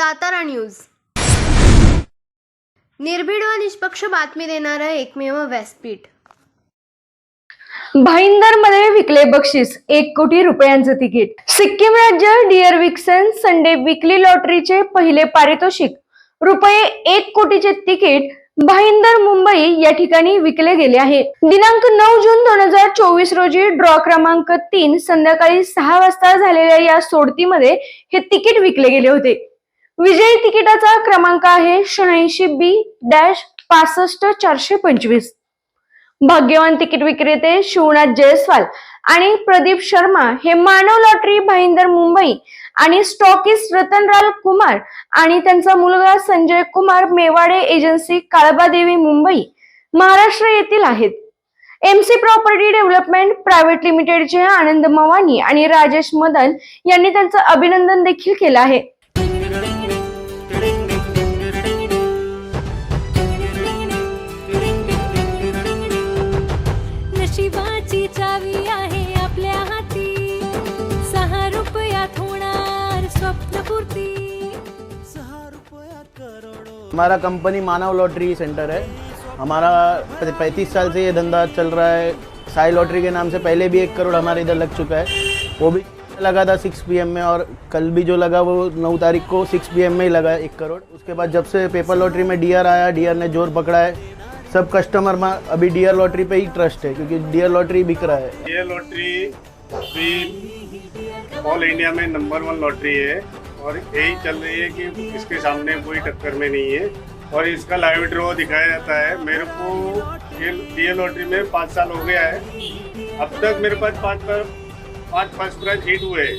Satara news. निर्भीड व निष्पक्ष बातमी देणारं एकमेव व्यासपीठ. भाईंदरमध्ये विकले बक्षीस एक कोटी रुपयांचं तिकीट. सिक्कीम राज्य डिअर विक्सन संडे विकली लॉटरीचे पहिले पारितोषिक. रुपये एक कोटीचे तिकीट भाईंदर मुंबई या ठिकाणी विकले गेले आहे. दिनांक नऊ जून दोन हजार चोवीस रोजी ड्रॉ क्रमांक तीन संध्याकाळी सहा वाजता झालेल्या या सोडतीमध्ये हे तिकीट विकले गेले होते. विजयी तिकिटाचा क्रमांक आहे शहाऐंशी बी डॅश पासष्ट चारशे पंचवीस. भाग्यवान तिकीट विक्रेते शिवनाथ जयस्वाल आणि प्रदीप शर्मा हे मानव लॉटरी भाईंदर मुंबई आणि स्टॉकिस्ट रतनलाल कुमार आणि त्यांचा मुलगा संजय कुमार मेवाडे एजन्सी काळबादेवी मुंबई महाराष्ट्र येथील आहेत. एमसी प्रॉपर्टी डेव्हलपमेंट प्रायव्हेट लिमिटेडचे आनंद मवानी आणि राजेश मदन यांनी त्यांचं अभिनंदन देखील केलं आहे. नशिबाची चावी आहे आपल्या हाती. सहा रुपयात होणार स्वप्नपूर्ती. हमारा कंपनी मानव लॉटरी सेंटर है। हमारा पैंतीस साल से ये धंधा चल रहा है। साई लॉटरी के नाम से पहले भी एक करोड़ हमारे इधर लग चुका है। वो भी लगा था सिक्स पी में और कल भी जो लगा वो नौ तारीख को सिक्स पी में ही लगा है एक करोड़। उसके बाद जब से पेपर लॉटरी में डीआर आया डीआर ने ज़ोर पकड़ा है। सब कस्टमर में अभी डियर लॉटरी पे ही ट्रस्ट है, क्योंकि डियर लॉटरी बिक रहा है। ये लॉटरी अभी ऑल इंडिया में नंबर वन लॉटरी है, और यही चल रही है कि इसके सामने कोई टक्कर में नहीं है, और इसका लाइव ड्रॉ दिखाया जाता है। मेरे को ये ये लॉटरी में पाँच साल हो गया है। अब तक मेरे पास पाँच पाँच फ़र्स्ट प्राइज हिट हुए हैं।